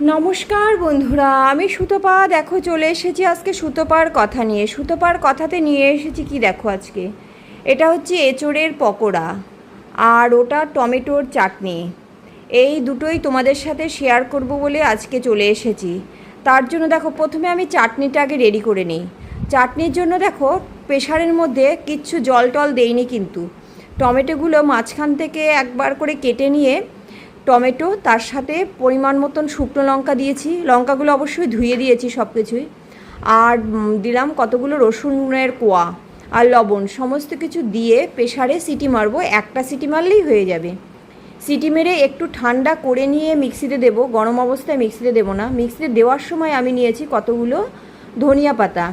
নমস্কার বন্ধুরা, আমি সুতপা। দেখো, চলে এসেছি আজকে সুতপার কথা নিয়ে। সুতপার কথাতে নিয়ে এসেছি কি দেখো আজকে? এটা হচ্ছে এঁচোড়ের পকোড়া আর ওটা টমেটোর চাটনি। এই দুটোই তোমাদের সাথে শেয়ার করব বলে আজকে চলে এসেছি। তার জন্য দেখো, প্রথমে আমি চাটনিটা আগে রেডি করে নিই। চাটনির জন্য দেখো প্রেশারের মধ্যে কিচ্ছু জল টল দেইনি কিন্তু। টমেটোগুলো মাঝখান থেকে একবার করে কেটে নিয়ে টমেটো, তার সাথে পরিমাণ মতন শুকনো লঙ্কা দিয়েছি। লঙ্কাগুলো অবশ্যই ধুয়ে দিয়েছি সব কিছুই আর দিলাম কতগুলো রসুনের কোয়া আর লবণ। সমস্ত কিছু দিয়ে প্রেশারে সিটি মারবো। একটা সিটি মারলেই হয়ে যাবে। সিটি মেরে একটু ঠান্ডা করে নিয়ে মিক্সিতে দেবো। গরম অবস্থায় মিক্সিতে দেবো না। মিক্সিতে দেওয়ার সময় আমি নিয়েছি কতগুলো ধনিয়া পাতা।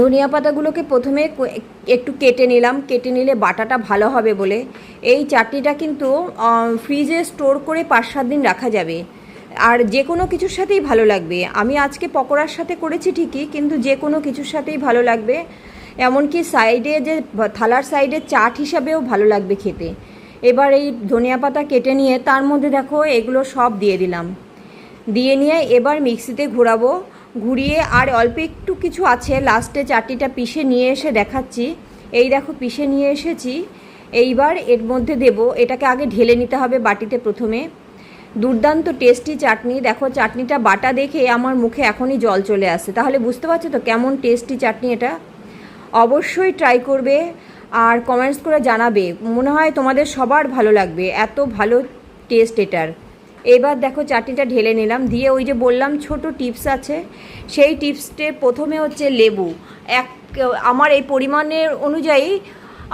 ধনিয়া পাতাগুলোকে প্রথমে একটু কেটে নিলাম। কেটে নিলে বাটাটা ভালো হবে বলে। এই চাটনিটা কিন্তু ফ্রিজে স্টোর করে পাঁচ সাত দিন রাখা যাবে। আর যে কোনো কিছুর সাথেই ভালো লাগবে। আমি আজকে পকোড়ার সাথে করেছি ঠিকই, কিন্তু যে কোনো কিছুর সাথেই ভালো লাগবে। এমনকি সাইডে যে, থালার সাইডে চাট হিসাবেও ভালো লাগবে খেতে। এবার এই ধনিয়া পাতা কেটে নিয়ে তার মধ্যে দেখো, এগুলো সব দিয়ে দিলাম। দিয়ে নিয়ে এবার মিক্সিতে ঘোরাবো। ঘুরিয়ে আর অল্প একটু কিছু আছে। লাস্টে চাটনিটা পিষে নিয়ে এসে দেখাচ্ছি। এই দেখো পিষে নিয়ে এসেছি। এইবার এর মধ্যে দেব, এটাকে আগে ঢেলে নিতে হবে বাটিতে প্রথমে। দুর্দান্ত টেস্টি চাটনি। দেখো, চাটনিটা বাটা দেখে আমার মুখে এখনই জল চলে আসে। তাহলে বুঝতে পারছ তো কেমন টেস্টি চাটনি এটা? অবশ্যই ট্রাই করবে আর কমেন্টস করে জানাবে। মনে হয় তোমাদের সবার ভালো লাগবে। এত ভালো টেস্ট এটার। এবার দেখো চাটনিটা ঢেলে নিলাম। দিয়ে ওই যে বললাম ছোট টিপস আছে, সেই টিপসটে প্রথমে হচ্ছে লেবু। এক, আমার এই পরিমাণের অনুযায়ী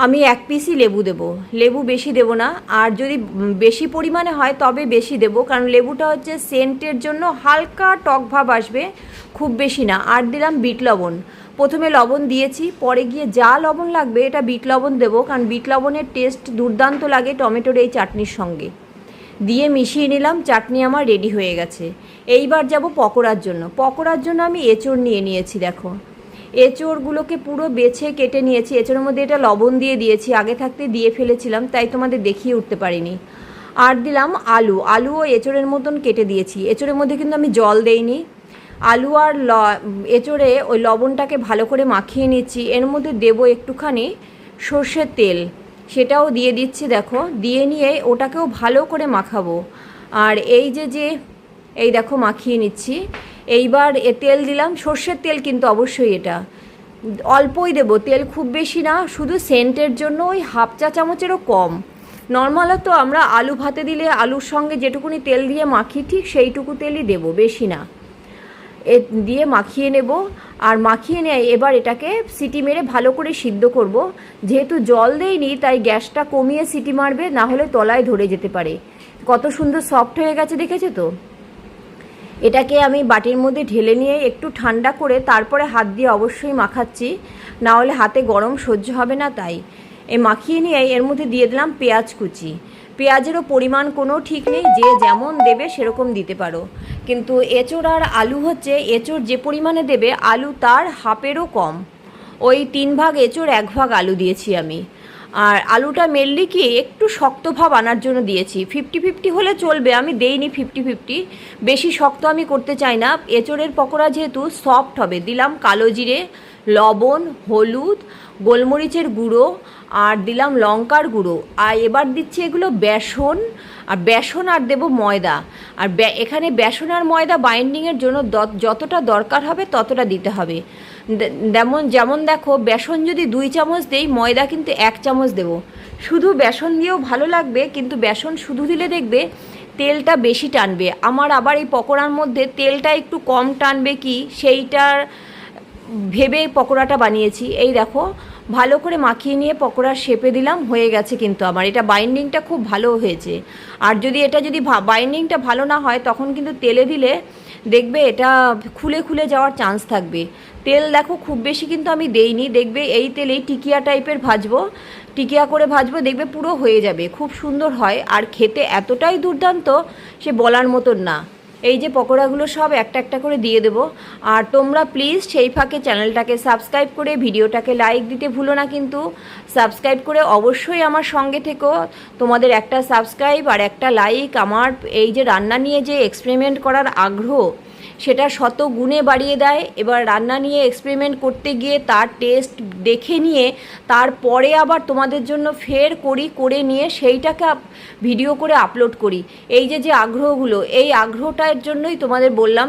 আমি এক পিসই লেবু দেব। লেবু বেশি দেব না। আর যদি বেশি পরিমাণে হয় তবে বেশি দেব। কারণ লেবুটা হচ্ছে সেন্টের জন্য হালকা টক ভাব আসবে, খুব বেশি না। আর দিলাম বিট লবণ। প্রথমে লবণ দিয়েছি, পরে গিয়ে যা লবণ লাগবে এটা বিট লবণ দেবো। কারণ বিট লবণের টেস্ট দুর্দান্ত লাগে টমেটোর এই চাটনির সঙ্গে। দিয়ে মিশিয়ে নিলাম, চাটনি আমার রেডি হয়ে গেছে। এইবার যাব পকোড়ার জন্য। পকোড়ার জন্য আমি এঁচড় নিয়ে নিয়েছি, দেখো। এঁচড়গুলোকে পুরো বেছে কেটে নিয়েছি। এঁচড়ের মধ্যে এটা লবণ দিয়ে দিয়েছি। আগে থাকতে দিয়ে ফেলেছিলাম, তাই তোমাদের দেখিয়ে উঠতে পারিনি। আর দিলাম আলু। আলুও এঁচড়ের মতন কেটে দিয়েছি। এঁচড়ের মধ্যে কিন্তু আমি জল দেইনি। আলু আর ল, এঁচড়ে ওই লবণটাকে ভালো করে মাখিয়ে নিচ্ছি। এর মধ্যে দেবো একটুখানি সর্ষের তেল। সেটাও দিয়ে দিচ্ছি, দেখো। দিয়ে নিয়ে ওটাকেও ভালো করে মাখাবো। আর এই যে যে, এই দেখো, মাখিয়ে নিচ্ছি। এইবার এ তেল দিলাম, সর্ষের তেল কিন্তু অবশ্যই এটা। অল্পই দেবো, তেল খুব বেশি না, শুধু সেন্টের জন্য ওই হাফ চা চামচেরও কম। নর্মালত আমরা আলু ভাতে দিলে আলুর সঙ্গে যেটুকুনি তেল দিয়ে মাখি, ঠিক সেইটুকু তেলই দেবো, বেশি না। এ দিয়ে মাখিয়ে নেব। আর মাখিয়ে নিয়ে এবার এটাকে সিটি মেরে ভালো করে সিদ্ধ করব। যেহেতু জল দেইনি, তাই গ্যাসটা কমিয়ে সিটি মারবে, না হলে তলায় ধরে যেতে পারে। কত সুন্দর সফট হয়ে গেছে, দেখেছ তো? এটাকে আমি বাটির মধ্যে ঢেলে নিয়ে একটু ঠান্ডা করে তারপরে হাত দিয়ে অবশ্যই মাখাচ্ছি। না হলে হাতে গরম সহ্য হবে না তাই। এ মাখিয়ে নিয়ে এর মধ্যে দিয়ে দিলাম পেঁয়াজ কুচি। পেঁয়াজেরও পরিমাণ কোনো ঠিক নেই, যে যেমন দেবে সেরকম দিতে পারো। কিন্তু এঁচোড় আর আলু হচ্ছে, এঁচোড় যে পরিমাণে দেবে, আলু তার হাফেরও কম। ওই তিন ভাগ এঁচোড়, এক ভাগ আলু দিয়েছি আমি। আর আলুটা মেনলি কি একটু শক্ত ভাব আনার জন্য দিয়েছি। ফিফটি ফিফটি হলে চলবে, আমি দেইনি ফিফটি ফিফটি। বেশি শক্ত আমি করতে চাই না। এঁচোড়ের পকোড়া যেহেতু সফট হবে, দিলাম কালো জিরে, লবণ, হলুদ, গোলমরিচের গুঁড়ো আর দিলাম লঙ্কার গুঁড়ো। আর এবার দিচ্ছি এগুলো বেসন। আর বেসন আর দেবো ময়দা। আর এখানে বেসন আর ময়দা বাইন্ডিংয়ের জন্য যতটা দরকার হবে ততটা দিতে হবে। যেমন যেমন দেখো, বেসন যদি দুই চামচ দেই, ময়দা কিন্তু এক চামচ দেবো। শুধু বেসন দিয়েও ভালো লাগবে, কিন্তু বেসন শুধু দিলে দেখবে তেলটা বেশি টানবে। আমার আবার এই পকোড়ার মধ্যে তেলটা একটু কম টানবে কি, সেইটার ভেবে পকোড়াটা বানিয়েছি। এই দেখো, ভালো করে মাখিয়ে নিয়ে পকোড়ার শেপে দিলাম, হয়ে গেছে কিন্তু আমার। এটা বাইন্ডিংটা খুব ভালো হয়েছে। আর যদি এটা যদি বাইন্ডিংটা ভালো না হয়, তখন কিন্তু তেলে দিলে দেখবে এটা খুলে খুলে যাওয়ার চান্স থাকবে। তেল দেখো খুব বেশি কিন্তু আমি দেইনি, দেখবে এই তেলেই টিকিয়া টাইপের ভাজবো। টিকিয়া করে ভাজবো, দেখবে পুরো হয়ে যাবে, খুব সুন্দর হয়। আর খেতে এতটাই দুর্দান্ত, সে বলার মতন না। এই যে পকোড়াগুলো সব একটা একটা করে দিয়ে দেবো। আর তোমরা প্লিজ সেই ফাঁকে চ্যানেলটাকে সাবস্ক্রাইব করে ভিডিওটাকে লাইক দিতে ভুলো না কিন্তু। সাবস্ক্রাইব করে অবশ্যই আমার সঙ্গে থেকো। তোমাদের একটা সাবস্ক্রাইব আর একটা লাইক আমার এই যে রান্না নিয়ে যে এক্সপেরিমেন্ট করার আগ্রহ। সেটা শত গুণে বাড়িয়ে দেয়। এবার রান্না নিয়ে এক্সপেরিমেন্ট করতে গিয়ে তার টেস্ট দেখে নিয়ে তারপরে আবার তোমাদের জন্য ফের করি, করে নিয়ে সেইটাকে ভিডিও করে আপলোড করি। এই যে যে আগ্রহগুলো, এই আগ্রহটার জন্যই তোমাদের বললাম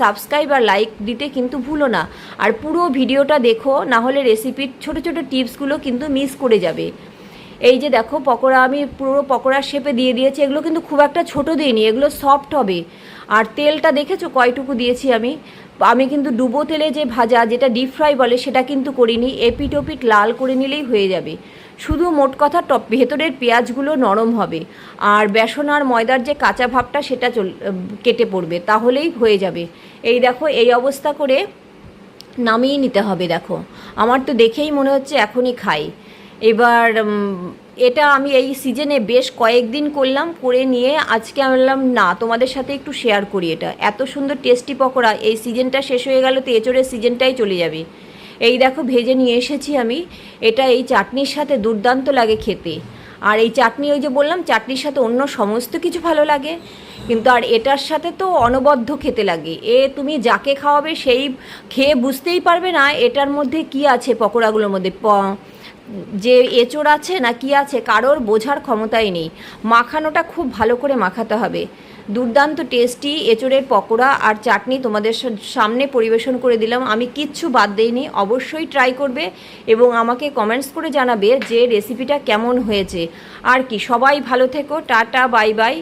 সাবস্ক্রাইব আর লাইক দিতে কিন্তু ভুলো না। আর পুরো ভিডিওটা দেখো না হলে রেসিপির ছোট ছোট টিপসগুলো কিন্তু মিস করে যাবে। এই যে দেখো, পকোড়া আমি পুরো পকোড়ার শেপে দিয়ে দিয়েছি, এগুলো কিন্তু খুব একটা ছোট দিইনি, এগুলো সফট হবে। আর তেলটা দেখেছ কয়টুকু দিয়েছি আমি? আমি কিন্তু ডুবো তেলে যে ভাজা, যেটা ডিপ ফ্রাই বলে, সেটা কিন্তু করিনি এপিট ওপিট লাল করে নিলেই হয়ে যাবে। শুধু মোট কথা টপ, ভেতরের পেঁয়াজগুলো নরম হবে। আর বেসন আর ময়দার যে কাঁচা ভাবটা, সেটা চল কেটে পড়বে, তাহলেই হয়ে যাবে। এই দেখো, এই অবস্থা করে নামিয়ে নিতে হবে, দেখো। আমার তো দেখেই মনে হচ্ছে এখনই খাই। এবার এটা আমি এই সিজনে বেশ কয়েকদিন করলাম, করে নিয়ে আজকে আমি বললাম, না, তোমাদের সাথে একটু শেয়ার করি এটা। এত সুন্দর টেস্টি পকোড়া, এই সিজনটা শেষ হয়ে গেল তো এচোরের সিজনটাই চলে যাবে। এই দেখো, ভেজে নিয়ে এসেছি আমি। এটা এই চাটনির সাথে দুর্দান্ত লাগে খেতে। আর এই চাটনি, ওই যে বললাম, চাটনির সাথে অন্য সমস্ত কিছু ভালো লাগে। কিন্তু আর এটার সাথে তো অনবদ্য খেতে লাগে। এ তুমি যাকে খাওয়াবে, সেই খেয়ে বুঝতেই পারবে না, এটার মধ্যে কি আছে পকোড়াগুলোর মধ্যে। প- যে এঁচড় আছে না কি আছে, কারোর বোঝার ক্ষমতাই নেই। মাখানোটা খুব ভালো করে মাখাতে হবে। দুর্দান্ত টেস্টি এঁচড়ের পকোড়া আর চাটনি তোমাদের সামনে পরিবেশন করে দিলাম। আমি কিচ্ছু বাদ দেইনি, অবশ্যই ট্রাই করবে এবং আমাকে কমেন্টস করে জানাবে যে রেসিপিটা কেমন হয়েছে। আর কি, সবাই ভালো থেকো, টাটা বাই বাই